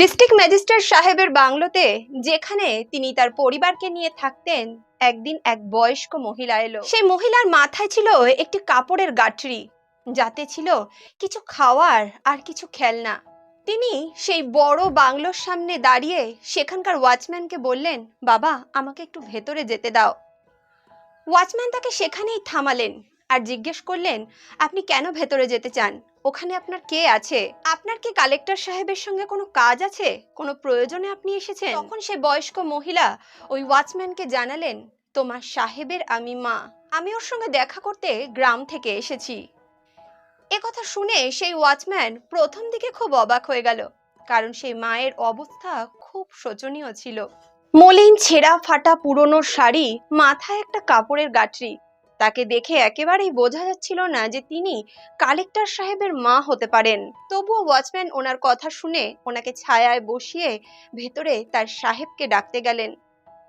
District magistrate সাহেবের বাংলোতে, যেখানে তিনি তার পরিবারকে নিয়ে থাকতেন, একদিন এক বয়স্ক মহিলা এলো। সেই মহিলার মাথায় ছিল একটি কাপড়ের গাঠরি, যাতে ছিল কিছু খাওয়ার আর কিছু খেলনা। তিনি সেই বড় বাংলোর সামনে দাঁড়িয়ে সেখানকার ওয়াচম্যানকে বললেন, বাবা, আমাকে একটু ভেতরে যেতে দাও। ওয়াচম্যান তাকে সেখানেই থামালেন আর জিজ্ঞেস করলেন, আপনি কেন ভেতরে যেতে চান? ওখানে আপনার কে আছে? আপনার কি কালেক্টর সাহেবের সঙ্গে কোনো কাজ আছে? কোনো প্রয়োজনে আপনি এসেছেন? তখন সে বয়স্ক মহিলা ওই ওয়াচম্যানকে জানালেন, তোমার সাহেবের আমি মা। আমি ওর সঙ্গে দেখা করতে গ্রাম থেকে এসেছি। কথা শুনে সেই ওয়াচম্যান প্রথম দিকে খুব অবাক হয়ে গেল, কারণ সেই মায়ের অবস্থা খুব শোচনীয় ছিল। মলিন ছেঁড়া ফাটা পুরনো শাড়ি, মাথায় একটা কাপড়ের গাঁটরি তাকে দেখে একেবারেই বোঝা যাচ্ছিল না যে তিনি কালেক্টর সাহেবের মা হতে পারেন। তবুও ওয়াচম্যান ওনার কথা শুনে ওনাকে ছায়ায় বসিয়ে ভেতরে তার সাহেবকে ডাকতে গেলেন।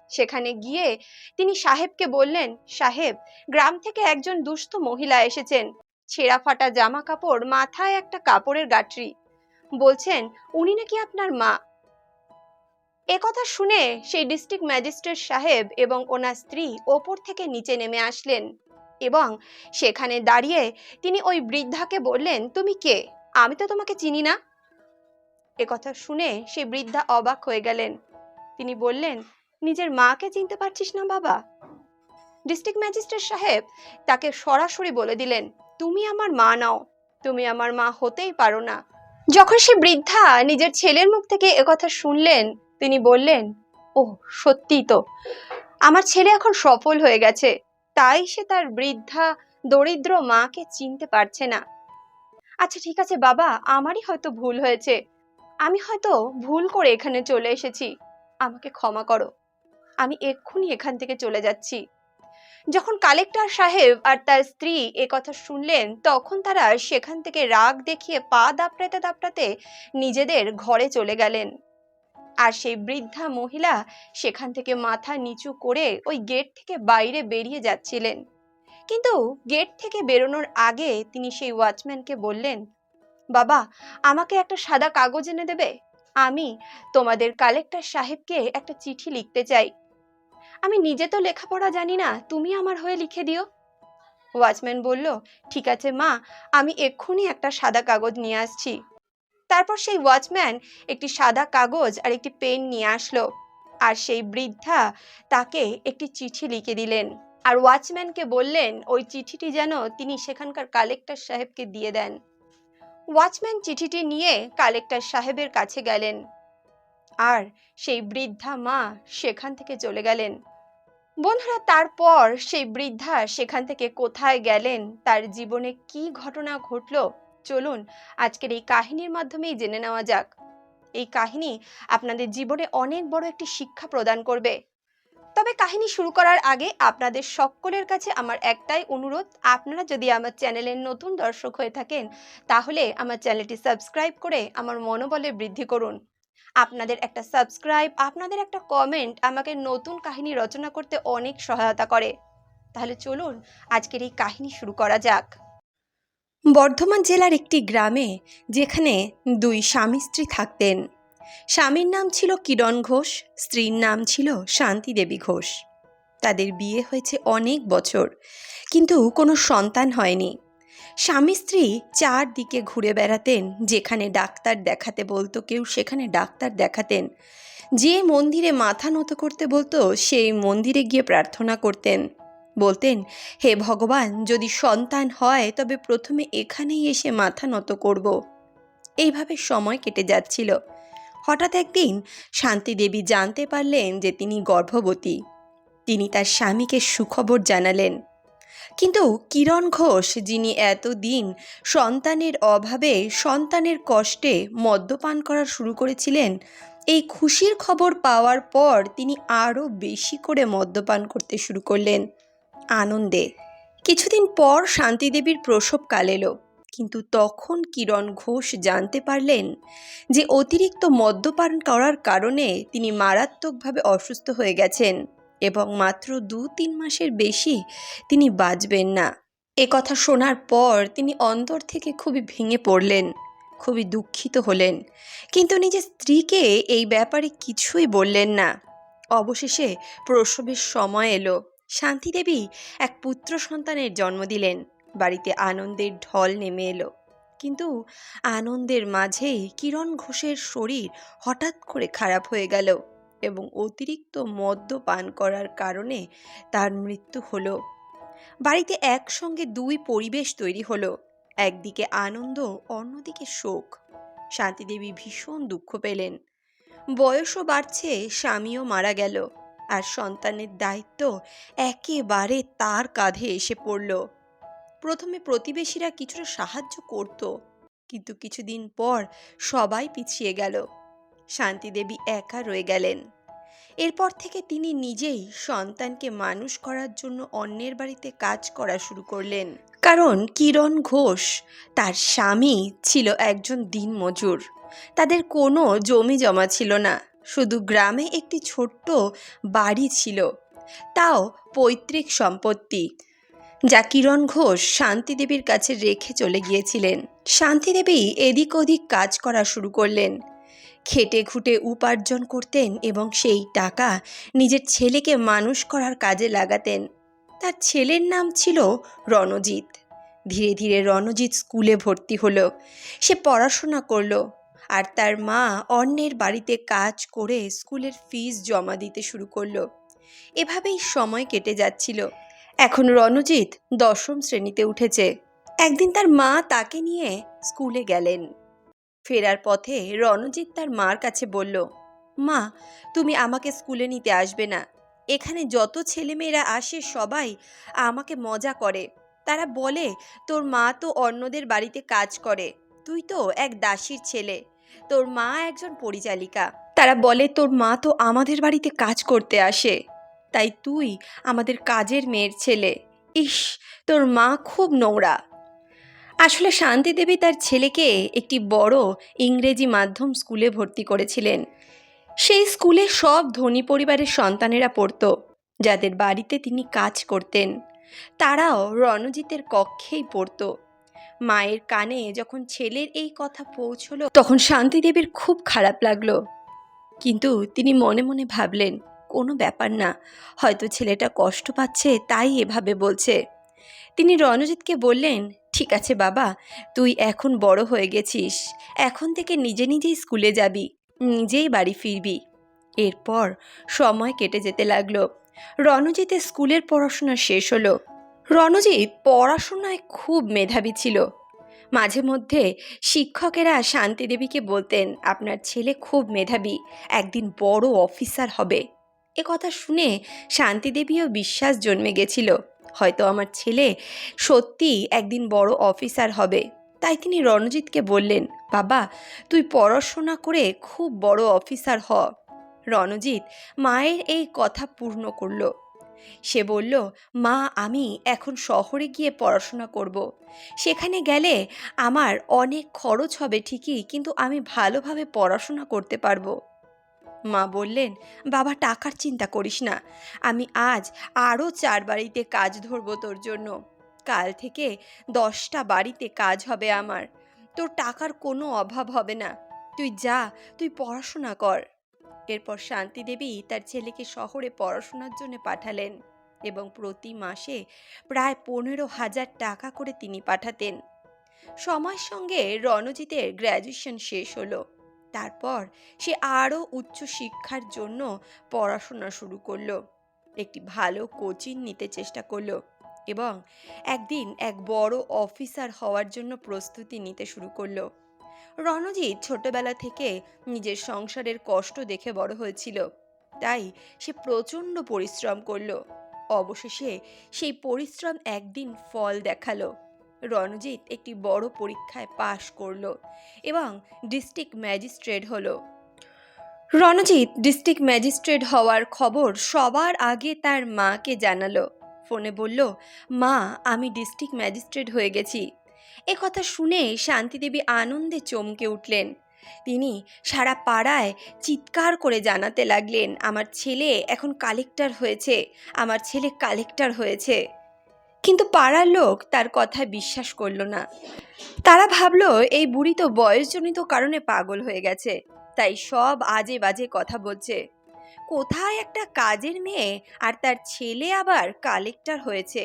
সেখানে গিয়ে তিনি সাহেবকে বললেন, সাহেব, গ্রাম থেকে একজন দুস্থ মহিলা এসেছেন। ছেঁড়া ফাটা জামা কাপড়, মাথায় একটা কাপড়ের গাঁটরি। বলছেন, উনি নাকি আপনার মা? এ কথা শুনে সেই ডিস্ট্রিক্ট ম্যাজিস্ট্রেট সাহেব এবং ওনার স্ত্রী ওপর থেকে নিচে নেমে আসলেন এবং সেখানে দাঁড়িয়ে তিনি ওই বৃদ্ধাকে বললেন, তুমি কে? আমি তো তোমাকে চিনি না? এ কথা শুনে সেই বৃদ্ধা অবাক হয়ে গেলেন। তিনি বললেন, নিজের মাকে চিনতে পারছিস না বাবা? ডিস্ট্রিক্ট ম্যাজিস্ট্রেট সাহেব তাকে সরাসরি বলে দিলেন, তুমি আমার মা নাও, তুমি আমার মা হতেই পারো না। যখন সে বৃদ্ধা নিজের ছেলের মুখ থেকে একথা শুনলেন তিনি বললেন ও সত্যিই তো। আমার ছেলে এখন সফল হয়ে গেছে। তাই সে তার বৃদ্ধা, দরিদ্র মাকে চিনতে পারছে না। আচ্ছা ঠিক আছে বাবা, আমারই হয়তো ভুল হয়েছে। আমি হয়তো ভুল করে এখানে চলে এসেছি। আমাকে ক্ষমা করো। আমি এক্ষুনি এখান থেকে চলে যাচ্ছি। যখন কালেক্টর সাহেব আর তার স্ত্রী এ কথা শুনলেন, তখন তারা সেখান থেকে রাগ দেখিয়ে পা দাপড়াতে দাপড়াতে নিজেদের ঘরে চলে গেলেন। আর সেই বৃদ্ধা মহিলা সেখান থেকে মাথা নিচু করে ওই গেট থেকে বাইরে বেরিয়ে যাচ্ছিলেন। কিন্তু গেট থেকে বেরোনোর আগে তিনি সেই ওয়াচম্যানকে বললেন, বাবা, আমাকে একটা সাদা কাগজ এনে দেবে? আমি তোমাদের কালেক্টর সাহেবকে একটা চিঠি লিখতে চাই। আমি নিজে তো লেখাপড়া জানি না, তুমি আমার হয়ে লিখে দিও। ওয়াচম্যান বলল, ঠিক আছে মা, আমি এক্ষুনি একটা সাদা কাগজ নিয়ে আসছি। তারপর সেই ওয়াচম্যান একটি সাদা কাগজ আর একটি পেন নিয়ে আসলো। আর সেই বৃদ্ধা তাকে একটি চিঠি লিখে দিলেন। আর ওয়াচম্যানকে বললেন, ওই চিঠিটি যেন তিনি সেখানকার কালেক্টর সাহেবকে দিয়ে দেন। ওয়াচম্যান চিঠিটি নিয়ে কালেক্টর সাহেবের কাছে গেলেন। আর সেই বৃদ্ধা মা সেখান থেকে চলে গেলেন। বন্ধুরা, তারপর সেই বৃদ্ধা সেখান থেকে কোথায় গেলেন? তার জীবনে কি ঘটনা ঘটলো? চলুন আজকের এই কাহিনীর মাধ্যমেই জেনে নেওয়া যাক। এই কাহিনী আপনাদের জীবনে অনেক বড় একটি শিক্ষা প্রদান করবে। তবে কাহিনী শুরু করার আগে আপনাদের সকলের কাছে আমার একটাই অনুরোধ, আপনারা যদি আমার চ্যানেলের নতুন দর্শক হয়ে থাকেন, তাহলে আমার চ্যানেলটি সাবস্ক্রাইব করে আমার মনোবলে বৃদ্ধি করুন। আপনাদের একটা সাবস্ক্রাইব, আপনাদের একটা কমেন্ট আমাকে নতুন কাহিনী রচনা করতে অনেক সহায়তা করে। তাহলে চলুন আজকের এই কাহিনী শুরু করা যাক। বর্ধমান জেলার একটি গ্রামে যেখানে দুই স্বামী স্ত্রী থাকতেন। স্বামীর নাম ছিল কিরণ ঘোষ, স্ত্রীর নাম ছিল শান্তি দেবী ঘোষ। তাদের বিয়ে হয়েছে অনেক বছর, কিন্তু কোনো সন্তান হয়নি। স্বামী স্ত্রী চারদিকে ঘুরে বেড়াতেন, যেখানে ডাক্তার দেখাতে বলতো, কেউ সেখানে ডাক্তার দেখাতেন। যে মন্দিরে মাথা নত করতে বলতো, সেই মন্দিরে গিয়ে প্রার্থনা করতেন। বলতেন, হে ভগবান, যদি সন্তান হয়, তবে প্রথমে এখানেই এসে মাথা নত করব। এইভাবে সময় কেটে যাচ্ছিল। হঠাৎ একদিন শান্তি দেবী জানতে পারলেন যে তিনি গর্ভবতী। তিনি তার স্বামীকে সুখবর জানালেন। কিন্তু কিরণ ঘোষ, যিনি এতদিন সন্তানের অভাবে, সন্তানের কষ্টে মদ্যপান করা শুরু করেছিলেন, এই খুশির খবর পাওয়ার পর তিনি আরও বেশি করে মদ্যপান করতে শুরু করলেন। আনন্দে। কিছুদিন পর শান্তিদেবীর প্রসবকাল এলো। কিন্তু তখন কিরণ ঘোষ জানতে পারলেন যে অতিরিক্ত মদ্যপান করার কারণে তিনি মারাত্মকভাবে অসুস্থ হয়ে গেছেন এবং মাত্র দু তিন মাসের বেশি তিনি বাঁচবেন না। এ কথা শোনার পর তিনি অন্তর থেকে খুবই ভেঙে পড়লেন, খুবই দুঃখিত হলেন। কিন্তু নিজের স্ত্রীকে এই ব্যাপারে কিছুই বললেন না। অবশেষে প্রসবের সময় এলো। শান্তিদেবী এক পুত্র সন্তানের জন্ম দিলেন। বাড়িতে আনন্দের ঢল নেমে এলো। কিন্তু আনন্দের মাঝেই কিরণ ঘোষের শরীর হঠাৎ করে খারাপ হয়ে গেল এবং অতিরিক্ত মদ্য পান করার কারণে তার মৃত্যু হলো। বাড়িতে একসঙ্গে দুই পরিবেশ তৈরি হলো। একদিকে আনন্দ, অন্যদিকে শোক। শান্তিদেবী ভীষণ দুঃখ পেলেন। বয়সও বাড়ছে, স্বামীও মারা গেল। আর সন্তানের দায়িত্ব একেবারে তার কাঁধে এসে পড়ল। প্রথমে প্রতিবেশীরা কিছুটা সাহায্য করত, কিন্তু কিছুদিন পর সবাই পিছিয়ে গেল। শান্তিদেবী একা রয়ে গেলেন। এরপর থেকে তিনি নিজেই সন্তানকে মানুষ করার জন্য অন্যের বাড়িতে কাজ করা শুরু করলেন। কারণ কিরণ ঘোষ, তার স্বামী ছিল একজন দিনমজুর। তাদের কোনো জমি জমা ছিল না। শুধু গ্রামে একটি ছোট্ট বাড়ি ছিল, তাও পৈতৃক সম্পত্তি। যা কিরণ ঘোষ শান্তিদেবীর কাছে রেখে চলে গিয়েছিলেন। শান্তিদেবী এদিক ওদিক কাজ করা শুরু করলেন। খেটে খুঁটে উপার্জন করতেন এবং সেই টাকা নিজের ছেলেকে মানুষ করার কাজে লাগাতেন। তার ছেলের নাম ছিল রণজিৎ। ধীরে ধীরে রণজিৎ স্কুলে ভর্তি হলো। সে পড়াশোনা করল। আর তার মা অন্যের বাড়িতে কাজ করে স্কুলের ফিস জমা দিতে শুরু করল। এভাবেই সময় কেটে যাচ্ছিল। এখন রণজিৎ দশম শ্রেণীতে উঠেছে। একদিন তার মা তাকে নিয়ে স্কুলে গেলেন। ফেরার পথে রণজিৎ তার মার কাছে বলল, মা, তুমি আমাকে স্কুলে নিতে আসবে না। এখানে যত ছেলেমেয়েরা আসে সবাই আমাকে মজা করে। তারা বলে, তোর মা তো অন্যদের বাড়িতে কাজ করে। তুই তো এক দাসীর ছেলে। তোর মা একজন পরিচালিকা। তারা বলে, তোর মা তো আমাদের বাড়িতে কাজ করতে আসে। তাই তুই আমাদের কাজের মেয়ের ছেলে। ইস, তোর মা খুব নোংরা। আসলে শান্তিদেবী তার ছেলেকে একটি বড় ইংরেজি মাধ্যম স্কুলে ভর্তি করেছিলেন। সেই স্কুলে সব ধনী পরিবারের সন্তানেরা পড়তো, যাদের বাড়িতে তিনি কাজ করতেন। তারাও রণজিতের কক্ষেই পড়তো। মায়ের কানে যখন ছেলের এই কথা পৌঁছলো, তখন শান্তিদেবীর খুব খারাপ লাগল। কিন্তু তিনি মনে মনে ভাবলেন, কোনো ব্যাপার না, হয়তো ছেলেটা কষ্ট পাচ্ছে, তাই এভাবে বলছে। তিনি রণজিৎকে বললেন, ঠিক আছে বাবা, তুই এখন বড় হয়ে গেছিস, এখন থেকে নিজে নিজেই স্কুলে যাবি, নিজেই বাড়ি ফিরবি। এরপর সময় কেটে যেতে লাগল। রণজিতের স্কুলের পড়াশোনা শেষ হলো। রণজিৎ পড়াশোনায় খুব মেধাবী ছিল। মাঝে মধ্যে শিক্ষকেরা শান্তিদেবীকে বলতেন, আপনার ছেলে খুব মেধাবী, একদিন বড় অফিসার হবে। এ কথা শুনে শান্তিদেবীও বিশ্বাস জন্মে গেছিল, হয়তো আমার ছেলে সত্যি একদিন বড় অফিসার হবে। তাই তিনি রণজিৎকে বললেন, বাবা, তুই পড়াশোনা করে খুব বড় অফিসার হ। রণজিৎ মায়ের এই কথা পূর্ণ করল। সে বলল, মা, আমি এখন শহরে গিয়ে পড়াশোনা করব। সেখানে গেলে আমার অনেক খরচ হবে ঠিকই, কিন্তু আমি ভালোভাবে পড়াশোনা করতে পারব। মা বললেন, বাবা, টাকার চিন্তা করিস না। আমি আজ আরও চার বাড়িতে কাজ ধরবো তোর জন্য। কাল থেকে দশটা বাড়িতে কাজ হবে আমার। তোর টাকার কোনো অভাব হবে না। তুই যা, তুই পড়াশোনা কর। এরপর শান্তিদেবী তার ছেলেকে শহরে পড়াশোনার জন্য পাঠালেন এবং প্রতি মাসে প্রায় পনেরো হাজার টাকা করে তিনি পাঠাতেন। সময়ের সঙ্গে রণজিতের গ্র্যাজুয়েশন শেষ হলো। তারপর সে আরও উচ্চ শিক্ষার জন্য পড়াশোনা শুরু করল। একটি ভালো কোচিং নিতে চেষ্টা করল এবং একদিন এক বড় অফিসার হওয়ার জন্য প্রস্তুতি নিতে শুরু করল। রণজিৎ ছোটবেলা থেকে নিজের সংসারের কষ্ট দেখে বড় হয়েছিল। তাই সে প্রচণ্ড পরিশ্রম করল। অবশেষে সেই পরিশ্রম একদিন ফল দেখাল। রণজিৎ একটি বড় পরীক্ষায় পাশ করল এবং ডিস্ট্রিক্ট ম্যাজিস্ট্রেট হলো। রণজিৎ ডিস্ট্রিক্ট ম্যাজিস্ট্রেট হওয়ার খবর সবার আগে তার মাকে জানালো। ফোনে বলল, মা, আমি ডিস্ট্রিক্ট ম্যাজিস্ট্রেট হয়ে গেছি। এ কথা শুনে শান্তিদেবী আনন্দে চমকে উঠলেন। তিনি সারা পাড়ায় চিৎকার করে জানাতে লাগলেন, আমার ছেলে এখন কালেক্টর হয়েছে, আমার ছেলে কালেক্টর হয়েছে। কিন্তু পাড়ার লোক তার কথায় বিশ্বাস করল না। তারা ভাবলো, এই বুড়ি তো বয়সজনিত কারণে পাগল হয়ে গেছে, তাই সব আজে বাজে কথা বলছে। কোথায় একটা কাজের মেয়ে আর তার ছেলে আবার কালেক্টর হয়েছে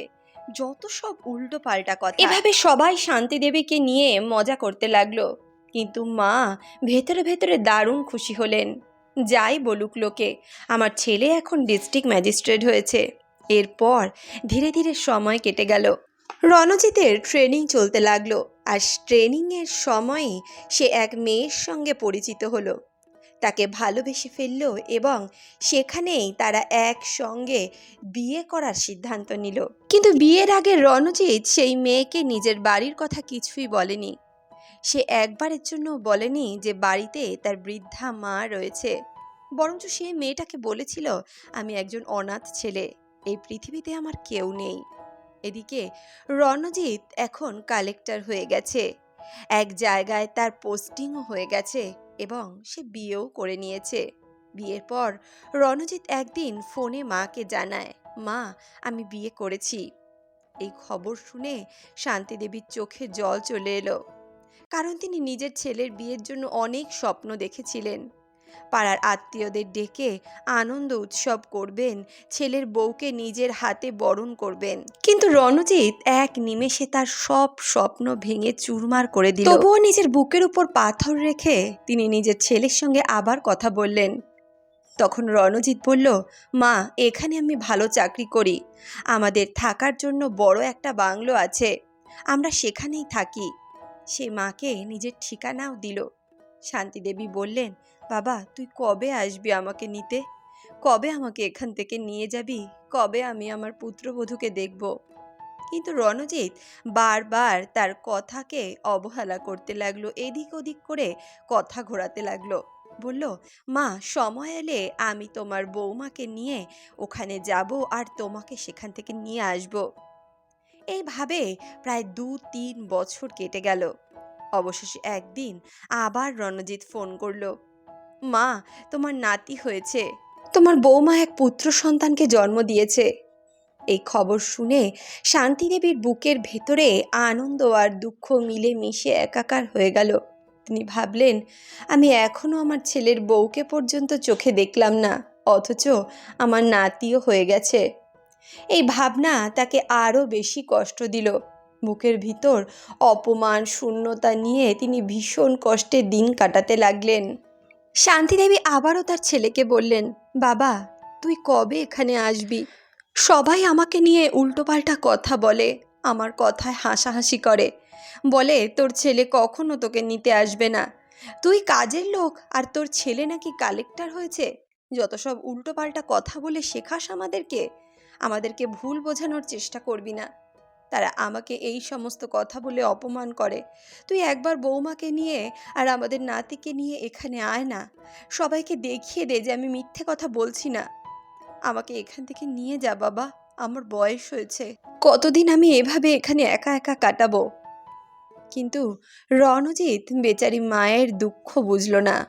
যত সব উল্টো পাল্টা কথা। এভাবে সবাই শান্তি দেবীকে নিয়ে মজা করতে লাগল। কিন্তু মা ভেতরে ভেতরে দারুণ খুশি হলেন। যাই বলুক লোকে, আমার ছেলে এখন ডিস্ট্রিক্ট ম্যাজিস্ট্রেট হয়েছে। এরপর ধীরে ধীরে সময় কেটে গেল। রণজিতের ট্রেনিং চলতে লাগল। আর ট্রেনিংয়ের সময়ই সে এক মেয়ের সঙ্গে পরিচিত হলো। তাকে ভালোবেসে ফেলল এবং সেখানেই তারা একসঙ্গে বিয়ে করার সিদ্ধান্ত নিল। কিন্তু বিয়ের আগে রণজিৎ সেই মেয়েকে নিজের বাড়ির কথা কিছুই বলেনি। সে একবারের জন্য বলেনি যে বাড়িতে তার বৃদ্ধা মা রয়েছে। বরঞ্চ সে মেয়েটাকে বলেছিল, আমি একজন অনাথ ছেলে, এই পৃথিবীতে আমার কেউ নেই। এদিকে রণজিৎ এখন কালেক্টর হয়ে গেছে। এক জায়গায় তার পোস্টিংও হয়ে গেছে। এবং সে বিয়েও করে নিয়েছে। বিয়ের পর রণজিৎ একদিন ফোনে মাকে জানায়, মা, আমি বিয়ে করেছি। এই খবর শুনে শান্তিদেবীর চোখে জল চলে এলো। কারণ তিনি নিজের ছেলের বিয়ের জন্য অনেক স্বপ্ন দেখেছিলেন। পাড়ার আত্মীয়দের ডেকে আনন্দ উৎসব করবেন, ছেলের বউকে নিজের হাতে বরণ করবেন। কিন্তু রণজিৎ এক নিমেষে তার সব স্বপ্ন ভেঙে চুরমার করে দিল। তবুও নিজের বুকের উপর পাথর রেখে তিনি নিজের ছেলের সঙ্গে আবার কথা বললেন। তখন রণজিৎ বলল, মা, এখানে আমি ভালো চাকরি করি। আমাদের থাকার জন্য বড় একটা বাংলো আছে। আমরা সেখানেই থাকি। সে মাকে নিজের ঠিকানাও দিল। শান্তিদেবী বললেন বাবা, তুই কবে আসবি আমাকে নিতে? কবে আমাকে এখান থেকে নিয়ে যাবি? কবে আমি আমার পুত্রবধূকে দেখব? কিন্তু রণজিৎ বারবার তার কথাকে অবহেলা করতে লাগল, এদিক ওদিক করে কথা ঘোরাতে লাগল। বলল, মা, সময় এলে আমি তোমার বৌমাকে নিয়ে ওখানে যাব আর তোমাকে সেখান থেকে নিয়ে আসব। এইভাবে প্রায় দু তিন বছর কেটে গেল। অবশেষে একদিন আবার রণজিৎ ফোন করল। মা, তোমার নাতি হয়েছে। তোমার বৌমা এক পুত্র সন্তানকে জন্ম দিয়েছে। এই খবর শুনে শান্তিদেবীর বুকের ভেতরে আনন্দ আর দুঃখ মিলে মিশে একাকার হয়ে গেল। তিনি ভাবলেন, আমি এখনও আমার ছেলের বউকে পর্যন্ত চোখে দেখলাম না, অথচ আমার নাতিও হয়ে গেছে। এই ভাবনা তাকে আরও বেশি কষ্ট দিল। বুকের ভিতর অপমান, শূন্যতা নিয়ে তিনি ভীষণ কষ্টে দিন কাটাতে লাগলেন। শান্তিদেবী আবারও তার ছেলেকে বললেন, বাবা, তুই কবে এখানে আসবি? সবাই আমাকে নিয়ে উল্টোপাল্টা কথা বলে, আমার কথায় হাসাহাসি করে। বলে, তোর ছেলে কখনো তোকে নিতে আসবে না। তুই কাজের লোক, আর তোর ছেলে নাকি কালেক্টর হয়েছে। যত সব উল্টোপাল্টা কথা বলে শেখাস আমাদেরকে আমাদেরকে ভুল বোঝানোর চেষ্টা করবি না। তারা আমাকে এই সমস্ত কথা বলে অপমান করে। তুই একবার বৌমাকে নিয়ে আর আমাদের নাতিকে নিয়ে এখানে আয় না। সবাইকে দেখিয়ে দে যে আমি মিথ্যে কথা বলছি না। আমাকে এখান থেকে নিয়ে যা বাবা, আমার বয়স হয়েছে। কতদিন আমি এভাবে এখানে একা একা কাটাবো? কিন্তু রণজিৎ বেচারি মায়ের দুঃখ বুঝল না।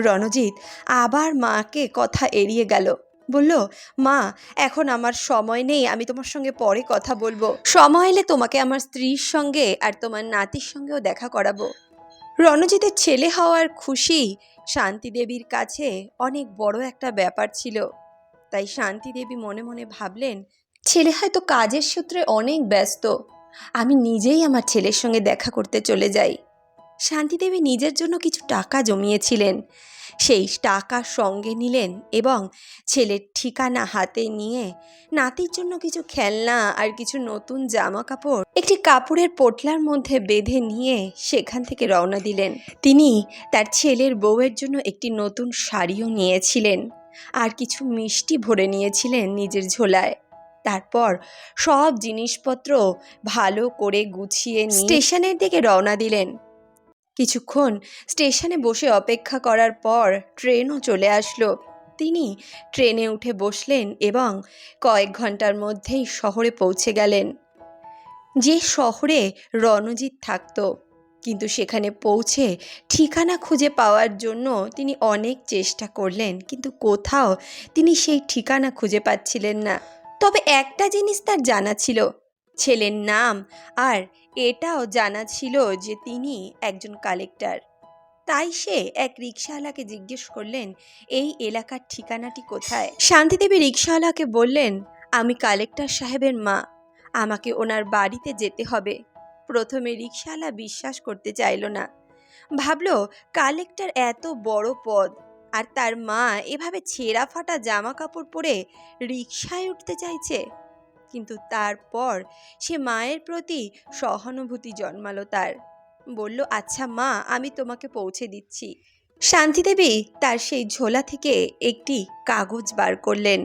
রণজিৎ আবার মাকে কথা এড়িয়ে গেল। বলল, মা, এখন আমার সময় নেই, আমি তোমার সঙ্গে পরে কথা বলব। সময় এলে তোমাকে আমার স্ত্রীর সঙ্গে আর তোমার নাতির সঙ্গেও দেখা করাবো। রণজিতের ছেলে হওয়ার খুশি শান্তিদেবীর কাছে অনেক বড় একটা ব্যাপার ছিল। তাই শান্তিদেবী মনে মনে ভাবলেন, ছেলে হয়তো কাজের সূত্রে অনেক ব্যস্ত। আমি নিজেই আমার ছেলের সঙ্গে দেখা করতে চলে যাই। শান্তিদেবী নিজের জন্য কিছু টাকা জমিয়েছিলেন। সেই টাকা সঙ্গে নিলেন এবং ছেলের ঠিকানা হাতে নিয়ে নাতির জন্য কিছু খেলনা আর কিছু নতুন জামা কাপড় একটি কাপড়ের পোটলার মধ্যে বেঁধে নিয়ে সেখান থেকে রওনা দিলেন। তিনি তার ছেলের বউয়ের জন্য একটি নতুন শাড়িও নিয়েছিলেন আর কিছু মিষ্টি ভরে নিয়েছিলেন নিজের ঝোলায়। তারপর সব জিনিসপত্র ভালো করে গুছিয়ে স্টেশনের দিকে রওনা দিলেন। কিছুক্ষণ স্টেশনে বসে অপেক্ষা করার পর ট্রেনও চলে আসলো। তিনি ট্রেনে উঠে বসলেন এবং কয়েক ঘণ্টার মধ্যেই শহরে পৌঁছে গেলেন। যে শহরে রণজিৎ থাকত, কিন্তু সেখানে পৌঁছে ঠিকানা খুঁজে পাওয়ার জন্য তিনি অনেক চেষ্টা করলেন, কিন্তু কোথাও তিনি সেই ঠিকানা খুঁজে পাচ্ছিলেন না। তবে একটা জিনিস তার জানা ছিল ছেলের নাম। আর এটাও জানা ছিল যে তিনি একজন কালেক্টর তাই সে এক রিক্সাওয়ালাকে জিজ্ঞেস করলেন, এই এলাকার ঠিকানাটি কোথায়? শান্তিদেবী রিক্সাওয়ালাকে বললেন, আমি কালেক্টর সাহেবের মা। আমাকে ওনার বাড়িতে যেতে হবে। প্রথমে রিক্সাওয়ালা বিশ্বাস করতে চাইল না। ভাবলো কালেক্টর এত বড় পদ। আর তার মা এভাবে ছেঁড়া ফাটা জামা কাপড় পরে রিক্সায় উঠতে চাইছে? কিন্তু তারপর সে মায়ের প্রতি সহানুভূতি জন্মালো তার। বলল আচ্ছা মা, আমি তোমাকে পৌঁছে দিচ্ছি। শান্তিদেবী তার সেই ঝোলা থেকে একটি কাগজ বার করলেন।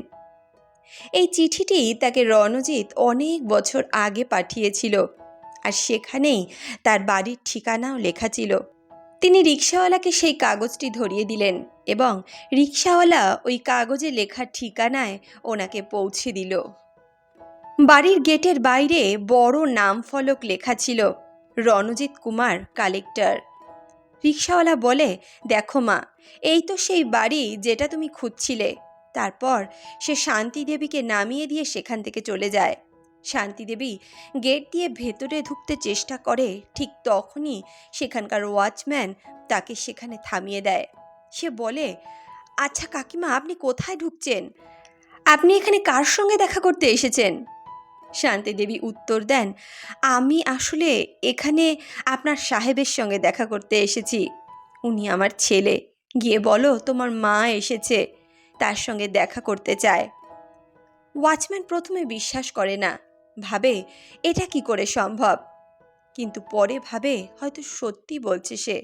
এই চিঠিটি তাকে রণজিৎ অনেক বছর আগে পাঠিয়েছিল আর সেখানেই তার বাড়ির ঠিকানাও লেখা ছিল। তিনি রিক্সাওয়ালাকে সেই কাগজটি ধরিয়ে দিলেন এবং রিক্সাওয়ালা ওই কাগজে লেখা ঠিকানায় ওনাকে পৌঁছে দিল। বাড়ির গেটের বাইরে বড় নাম ফলক লেখা ছিল, রণজিৎ কুমার, কালেক্টর। রিক্সাওয়ালা বলে, দেখো মা, এই তো সেই বাড়ি যেটা তুমি খুঁজছিলে। তারপর সে শান্তি দেবীকে নামিয়ে দিয়ে সেখান থেকে চলে যায়। শান্তি দেবী গেট দিয়ে ভেতরে ঢুকতে চেষ্টা করে, ঠিক তখনই সেখানকার ওয়াচম্যান তাকে সেখানে থামিয়ে দেয়। সে বলে আচ্ছা কাকিমা, আপনি কোথায় ঢুকছেন? আপনি এখানে কার সঙ্গে দেখা করতে এসেছেন? শান্তি দেবী উত্তর দেন, আমি আসলে এখানে আপনার সাহেবের সঙ্গে দেখা করতে এসেছি। উনি আমার ছেলে। গিয়ে বলো তোমার মা এসেছে, তার সঙ্গে দেখা করতে চায়। ওয়াচম্যান প্রথমে বিশ্বাস করে না, ভাবে, এটা কি করে সম্ভব? কিন্তু পরে ভাবে, হয়তো সত্যি বলছে সে।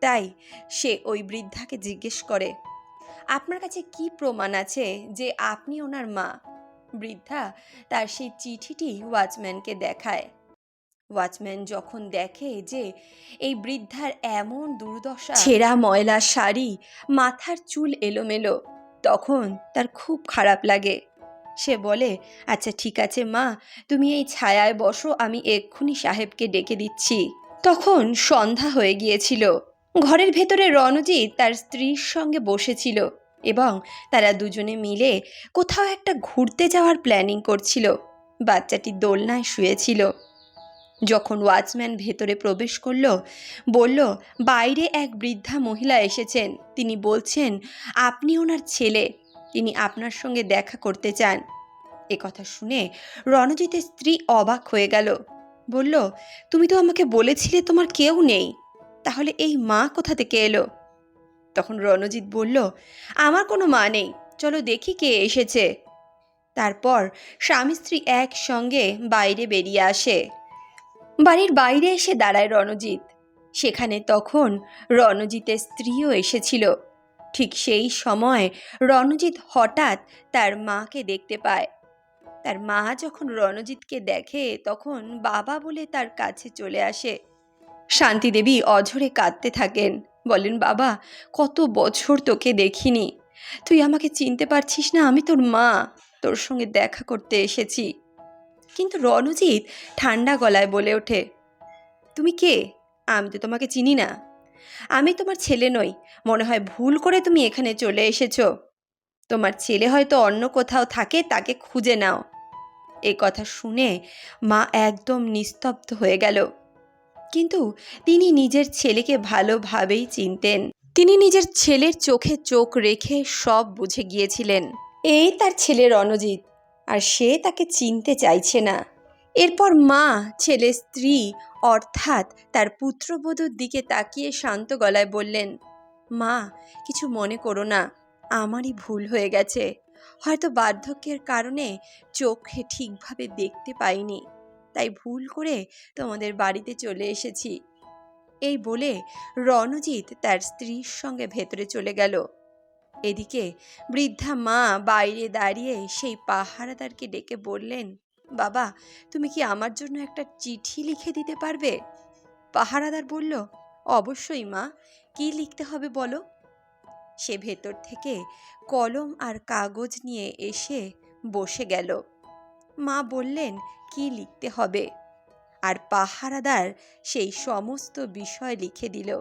তাই সে ওই বৃদ্ধাকে জিজ্ঞেস করে, আপনার কাছে কি প্রমাণ আছে যে আপনি ওনার মা? বৃদ্ধা তার সেই চিঠিটি ওয়াচম্যানকে দেখায়। ওয়াচম্যান যখন দেখে যে এই বৃদ্ধার এমন দুর্দশা ছেঁড়া ময়লা শাড়ি, মাথার চুল এলোমেলো, তখন তার খুব খারাপ লাগে। সে বলে আচ্ছা ঠিক আছে মা, তুমি এই ছায়ায় বসো, আমি এক্ষুনি সাহেবকে ডেকে দিচ্ছি। তখন সন্ধ্যা হয়ে গিয়েছিল। ঘরের ভেতরে রণজিৎ তার স্ত্রীর সঙ্গে বসেছিল। এবং তারা দুজনে মিলে কোথাও একটা ঘুরতে যাওয়ার প্ল্যানিং করছিল। বাচ্চাটি দোলনায় শুয়েছিল। যখন ওয়াচম্যান ভেতরে প্রবেশ করল, বলল, বাইরে এক বৃদ্ধা মহিলা এসেছেন। তিনি বলছেন, আপনি ওনার ছেলে। তিনি আপনার সঙ্গে দেখা করতে চান। এ কথা শুনে রণজিতের স্ত্রী অবাক হয়ে গেল। বলল, তুমি তো আমাকে বলেছিলে তোমার কেউ নেই। তাহলে এই মা কোথা থেকে এলো? তখন রণজিৎ বলল, আমার কোনো মা নেই, চলো দেখি কে এসেছে। তারপর স্বামী স্ত্রী একসঙ্গে বাইরে বেরিয়ে আসে। বাড়ির বাইরে এসে দাঁড়ায় রণজিৎ। সেখানে তখন রণজিতের স্ত্রীও এসেছিল। ঠিক সেই সময় রণজিৎ হঠাৎ তার মাকে দেখতে পায়। তার মা যখন রণজিৎকে দেখে, তখন বাবা বলে তার কাছে চলে আসে। শান্তিদেবী অঝরে কাঁদতে থাকেন। বলেন, বাবা, কত বছর তোকে দেখিনি। তুই আমাকে চিনতে পারছিস না, আমি তোর মা। তোর সঙ্গে দেখা করতে এসেছি। কিন্তু রণজিৎ ঠান্ডা গলায় বলে ওঠে, তুমি কে? আমি তো তোমাকে চিনি না। আমি তোমার ছেলে নই। মনে হয় ভুল করে তুমি এখানে চলে এসেছ। তোমার ছেলে হয়তো অন্য কোথাও থাকে, তাকে খুঁজে নাও। এ কথা শুনে মা একদম নিস্তব্ধ হয়ে গেল। কিন্তু তিনি নিজের ছেলেকে ভালোভাবেই চিনতেন। তিনি নিজের ছেলের চোখে চোখ রেখে সব বুঝে গিয়েছিলেন। এই তার ছেলে রণজিৎ, আর সে তাকে চিনতে চাইছে না। এরপর মা, ছেলে স্ত্রী, অর্থাৎ তার পুত্রবধূর দিকে তাকিয়ে শান্ত গলায় বললেন, মা, কিছু মনে করো না, আমারই ভুল হয়ে গেছে। হয়তো বার্ধক্যের কারণে চোখে ঠিকভাবে দেখতে পাইনি। তাই ভুল করে তোমাদের বাড়িতে চলে এসেছি। এই বলে রণজিৎ তার স্ত্রীর সঙ্গে ভেতরে চলে গেল। এদিকে বৃদ্ধা মা বাইরে দাঁড়িয়ে সেই পাহারাদারকে ডেকে বললেন, বাবা, তুমি কি আমার জন্য একটা চিঠি লিখে দিতে পারবে? পাহারাদার বলল, অবশ্যই মা, কি লিখতে হবে বলো? সে ভেতর থেকে কলম আর কাগজ নিয়ে এসে বসে গেল। মা বললেন কি লিখতে হবে? আর পাহারাদার সেই সমস্ত বিষয় লিখে দিল।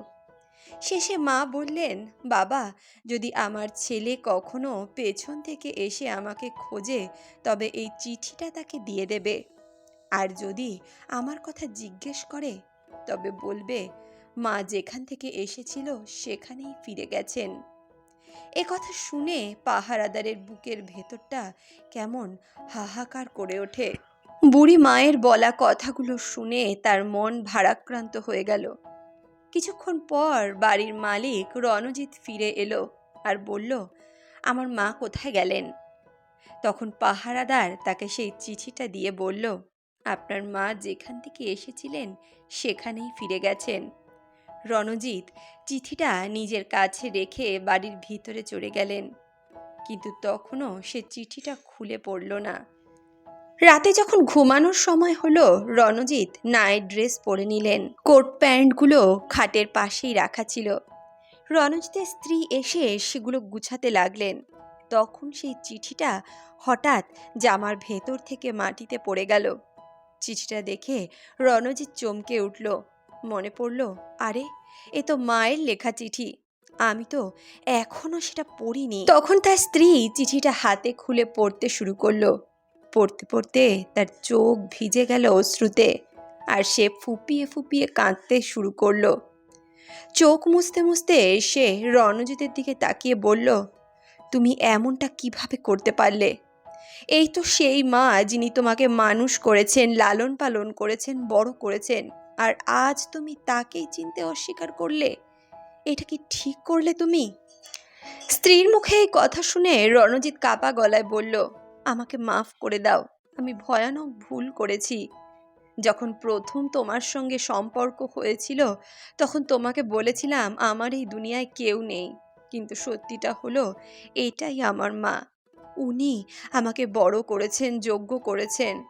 শেষে মা বললেন, বাবা, যদি আমার ছেলে কখনো পেছন থেকে এসে আমাকে খোঁজে, তবে এই চিঠিটা তাকে দিয়ে দেবে। আর যদি আমার কথা জিজ্ঞেস করে, তবে বলবে, মা যেখান থেকে এসেছিল, সেখানেই ফিরে গেছেন এ কথা শুনে পাহারাদারের বুকের ভেতরটা কেমন হাহাকার করে ওঠে। বুড়ি মায়ের বলা কথাগুলো শুনে তার মন ভারাক্রান্ত হয়ে গেল। কিছুক্ষণ পর বাড়ির মালিক রণজিৎ ফিরে এলো আর বলল, আমার মা কোথায় গেলেন? তখন পাহারাদার তাকে সেই চিঠিটা দিয়ে বলল, আপনার মা যেখান থেকে এসেছিলেন সেখানেই ফিরে গেছেন। রণজিৎ চিঠিটা নিজের কাছে রেখে বাড়ির ভিতরে চলে গেলেন। কিন্তু তখনও সে চিঠিটা খুলে পড়ল না। রাতে যখন ঘুমানোর সময় হলো, রণজিৎ নাইট ড্রেস পরে নিলেন। কোট প্যান্টগুলো খাটের পাশেই রাখা ছিল। রণজিতের স্ত্রী এসে সেগুলো গুছাতে লাগলেন। তখন সেই চিঠিটা হঠাৎ জামার ভেতর থেকে মাটিতে পড়ে গেল। চিঠিটা দেখে রণজিৎ চমকে উঠল। মনে পড়ল, আরে, এ তো মায়ের লেখা চিঠি। আমি তো এখনও সেটা পড়িনি। তখন তার স্ত্রী চিঠিটা হাতে খুলে পড়তে শুরু করল। পড়তে পড়তে তার চোখ ভিজে গেল অশ্রুতে আর সে ফুপিয়ে ফুপিয়ে কাঁদতে শুরু করল। চোখ মুছতে মুছতে সে রণজিতের দিকে তাকিয়ে বলল, তুমি এমনটা কীভাবে করতে পারলে? এই তো সেই মা যিনি তোমাকে মানুষ করেছেন, লালন পালন করেছেন, বড় করেছেন, আর আজ তুমি তাকেই চিনতে অস্বীকার করলে? এটা কি ঠিক করলে তুমি? স্ত্রীর মুখে এই কথা শুনে রণজিৎ কাপা গলায় বলল আমাকে মাফ করে দাও। আমি ভয়ানক ভুল করেছি। যখন প্রথম তোমার সঙ্গে সম্পর্ক হয়েছিল, তখন তোমাকে বলেছিলাম আমার এই দুনিয়ায় কেউ নেই। কিন্তু সত্যিটা হলো, এটাই আমার মা। উনি আমাকে বড় করেছেন, যোগ্য করেছেন।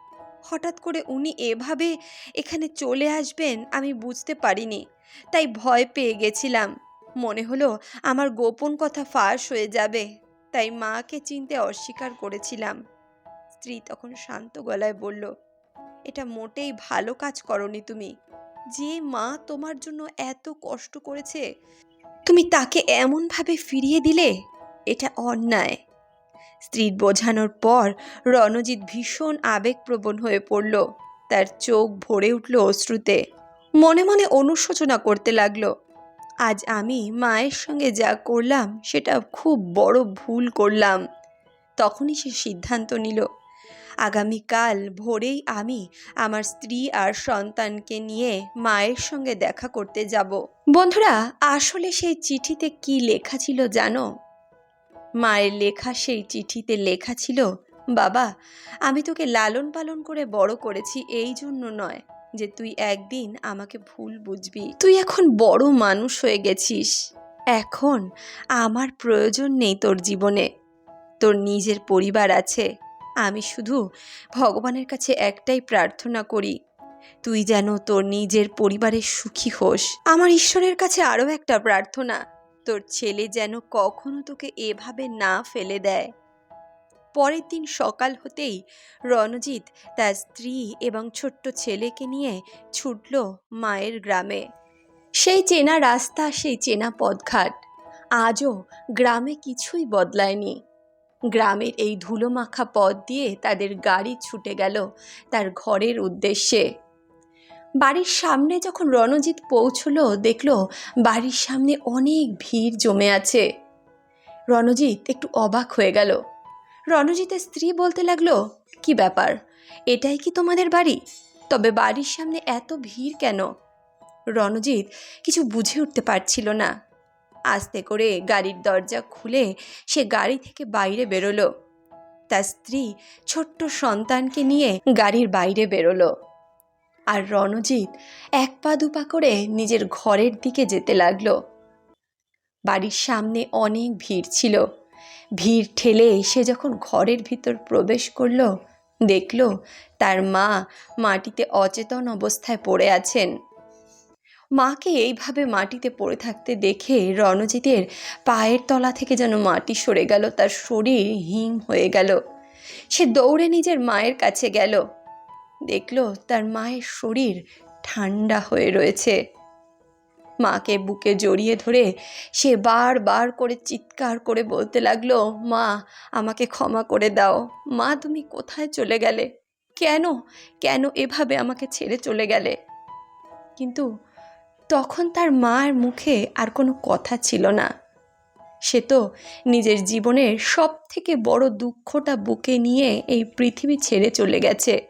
হঠাৎ করে উনি এভাবে এখানে চলে আসবেন, আমি বুঝতে পারিনি। তাই ভয় পেয়ে গেছিলাম। মনে হলো আমার গোপন কথা ফাঁস হয়ে যাবে। তাই মাকে চিনতে অস্বীকার করেছিলাম। স্ত্রী তখন শান্ত গলায় বলল, এটা মোটেই ভালো কাজ করনি তুমি। যে মা তোমার জন্য এত কষ্ট করেছে, তুমি তাকে এমনভাবে ফিরিয়ে দিলে? এটা অন্যায়। স্ত্রীর বোঝানোর পর রণজিৎ ভীষণ আবেগপ্রবণ হয়ে পড়ল। তার চোখ ভরে উঠল অশ্রুতে। মনে মনে অনুশোচনা করতে লাগল। আজ আমি মায়ের সঙ্গে যা করলাম, সেটা খুব বড় ভুল করলাম। তখনই সে সিদ্ধান্ত নিল। আগামীকাল ভোরেই আমি আমার স্ত্রী আর সন্তানকে নিয়ে মায়ের সঙ্গে দেখা করতে যাব। বন্ধুরা, আসলে সেই চিঠিতে কি লেখা ছিল জানো? মায়ের লেখা সেই চিঠিতে লেখা ছিল, বাবা, আমি তোকে লালন পালন করে বড় করেছি, এই জন্য নয়। যে তুই একদিন আমাকে ভুল বুঝবি। তুই এখন বড় মানুষ হয়ে গেছিস। এখন আমার প্রয়োজন নেই তোর জীবনে। তোর নিজের পরিবার আছে। আমি শুধু ভগবানের কাছে একটাই প্রার্থনা করি। তুই যেন তোর নিজের পরিবারের সুখী হোস। আমার ঈশ্বরের কাছে আরও একটা প্রার্থনা, তোর ছেলে যেন কখনো তোকে এভাবে না ফেলে দেয়। পরের দিন সকাল হতেই রণজিৎ তার স্ত্রী এবং ছোট্ট ছেলেকে নিয়ে ছুটল মায়ের গ্রামে। সেই চেনা রাস্তা, সেই চেনা পথঘাট আজও গ্রামে কিছুই বদলায়নি। গ্রামের এই ধুলোমাখা পথ দিয়ে তাদের গাড়ি ছুটে গেল তার ঘরের উদ্দেশ্যে। বাড়ির সামনে যখন রণজিৎ পৌঁছলো, দেখল বাড়ির সামনে অনেক ভিড় জমে আছে। রণজিৎ একটু অবাক হয়ে গেল। রণজিতের স্ত্রী বলতে লাগল, কি ব্যাপার? এটাই কি তোমাদের বাড়ি? তবে বাড়ির সামনে এত ভিড় কেন? রণজিৎ কিছু বুঝে উঠতে পারছিল না। আস্তে করে গাড়ির দরজা খুলে সে গাড়ি থেকে বাইরে বেরোলো। তার স্ত্রী ছোট্ট সন্তানকে নিয়ে গাড়ির বাইরে বেরোলো। আর রণজিৎ এক পা দুপা করে নিজের ঘরের দিকে যেতে লাগল। বাড়ির সামনে অনেক ভিড় ছিল। ভিড় ঠেলে সে যখন ঘরের ভিতর প্রবেশ করল, দেখল তার মা মাটিতে অচেতন অবস্থায় পড়ে আছেন। মাকে এইভাবে মাটিতে পড়ে থাকতে দেখে রণজিতের পায়ের তলা থেকে যেন মাটি সরে গেল, তার শরীর হিম হয়ে গেল। সে দৌড়ে নিজের মায়ের কাছে গেল। দেখল তার মায়ের শরীর ঠান্ডা হয়ে রয়েছে। মাকে বুকে জড়িয়ে ধরে সে বারবার করে চিৎকার করে বলতে লাগল, মা, আমাকে ক্ষমা করে দাও। মা, তুমি কোথায় চলে গেলে? কেন? কেন এভাবে আমাকে ছেড়ে চলে গেলে? কিন্তু তখন তার মার মুখে আর কোনো কথা ছিল না। সে তো নিজের জীবনের সব থেকে বড় দুঃখটা বুকে নিয়ে এই পৃথিবী ছেড়ে চলে গেছে।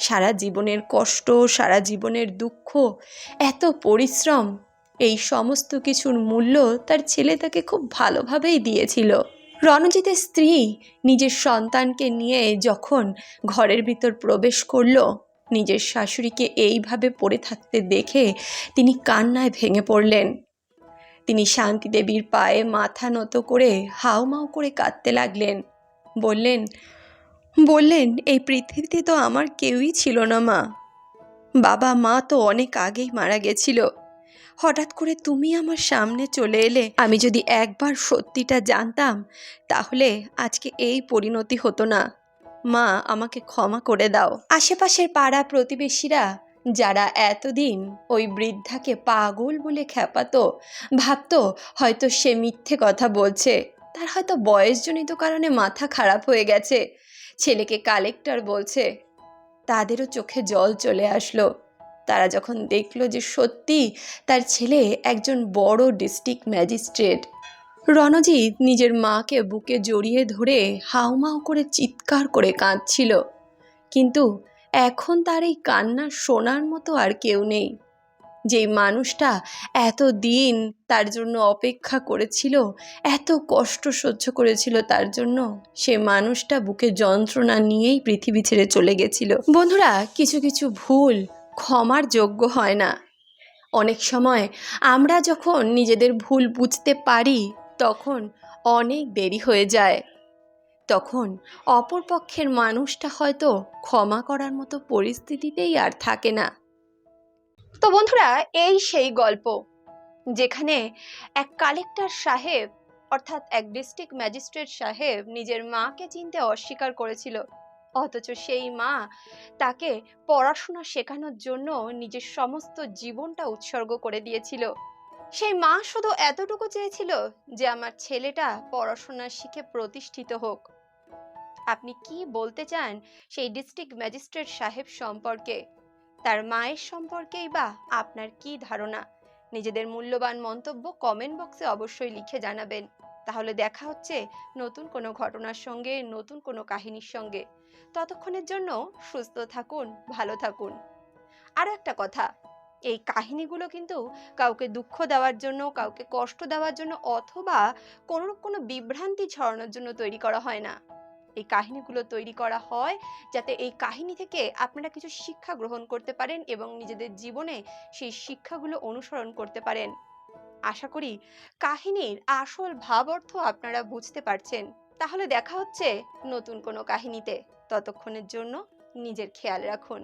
সারা জীবনের কষ্ট, সারা জীবনের দুঃখ, এত পরিশ্রম এই সমস্ত কিছুর মূল্য তার ছেলে তাকে খুব ভালোভাবেই দিয়েছিল। রণজিতের স্ত্রী নিজের সন্তানকে নিয়ে যখন ঘরের ভিতর প্রবেশ করল, নিজের শাশুড়িকে এইভাবে পড়ে থাকতে দেখে তিনি কান্নায় ভেঙে পড়লেন। তিনি শান্তি দেবীর পায়ে মাথা নত করে হাউমাউ করে কাঁদতে লাগলেন। বললেন বললেন, এই পৃথিবীতে তো আমার কেউই ছিল না মা। বাবা মা তো অনেক আগেই মারা গেছিল। হঠাৎ করে তুমি আমার সামনে চলে এলে। আমি যদি একবার সত্যিটা জানতাম, তাহলে আজকে এই পরিণতি হতো না। মা, আমাকে ক্ষমা করে দাও। আশেপাশের পাড়া প্রতিবেশীরা, যারা এতদিন ওই বৃদ্ধাকে পাগল বলে খ্যাপাতো, ভাবতো হয়তো সে মিথ্যে কথা বলছে। তার হয়তো বয়সজনিত কারণে মাথা খারাপ হয়ে গেছে। ছেলেকে কালেক্টর বলছে। তাদেরও চোখে জল চলে আসলো। তারা যখন দেখল যে সত্যি তার ছেলে একজন বড় ডিস্ট্রিক্ট ম্যাজিস্ট্রেট, রণজিৎ নিজের মাকে বুকে জড়িয়ে ধরে হাউমাউ করে চিৎকার করে কাঁদছিল। কিন্তু এখন তার এই কান্না শোনার মতো আর কেউ নেই। যেই মানুষটা এত দিন তার জন্য অপেক্ষা করেছিল, এত কষ্ট সহ্য করেছিল তার জন্য, সে মানুষটা বুকে যন্ত্রণা নিয়েই পৃথিবী ছেড়ে চলে গেছিল। বন্ধুরা, কিছু কিছু ভুল ক্ষমার যোগ্য হয় না। অনেক সময় আমরা যখন নিজেদের ভুল বুঝতে পারি, তখন অনেক দেরি হয়ে যায়। তখন অপর পক্ষের মানুষটা হয়তো ক্ষমা করার মতো পরিস্থিতিতেই আর থাকে না। তো বন্ধুরা, এই সেই গল্প, যেখানে এক কালেক্টর সাহেব, অর্থাৎ এক ডিস্ট্রিক্ট ম্যাজিস্ট্রেট সাহেব, নিজের মাকে চিনতে অস্বীকার করেছিল। অথচ সেই মা তাকে পড়াশোনা শেখানোর জন্য নিজের সমস্ত জীবনটা উৎসর্গ করে দিয়েছিল। সেই মা শুধু এতটুকু চেয়েছিল যে আমার ছেলেটা পড়াশোনা শিখে প্রতিষ্ঠিত হোক। আপনি কি বলতে চান সেই ডিস্ট্রিক্ট ম্যাজিস্ট্রেট সাহেব সম্পর্কে? তার মায়ের সম্পর্কেই বা আপনার কি ধারণা? নিজেদের মূল্যবান মন্তব্য কমেন্ট বক্সে অবশ্যই লিখে জানাবেন। তাহলে দেখা হচ্ছে নতুন কোনো ঘটনার সঙ্গে, নতুন কোনো কাহিনীর সঙ্গে। ততক্ষণের জন্য সুস্থ থাকুন, ভালো থাকুন। আর একটা কথা, এই কাহিনীগুলো কিন্তু কাউকে দুঃখ দেওয়ার জন্য, কাউকে কষ্ট দেওয়ার জন্য অথবা কোনো কোনো বিভ্রান্তি ছড়ানোর জন্য তৈরি করা হয় না। এই কাহিনীগুলো তৈরি করা হয় যাতে এই কাহিনী থেকে আপনারা কিছু শিক্ষা গ্রহণ করতে পারেন এবং নিজেদের জীবনে সেই শিক্ষাগুলো অনুসরণ করতে পারেন। আশা করি কাহিনীর আসল ভাব অর্থ আপনারা বুঝতে পারছেন। তাহলে দেখা হচ্ছে নতুন কোনো কাহিনীতে। ততক্ষণের জন্য নিজের খেয়াল রাখুন।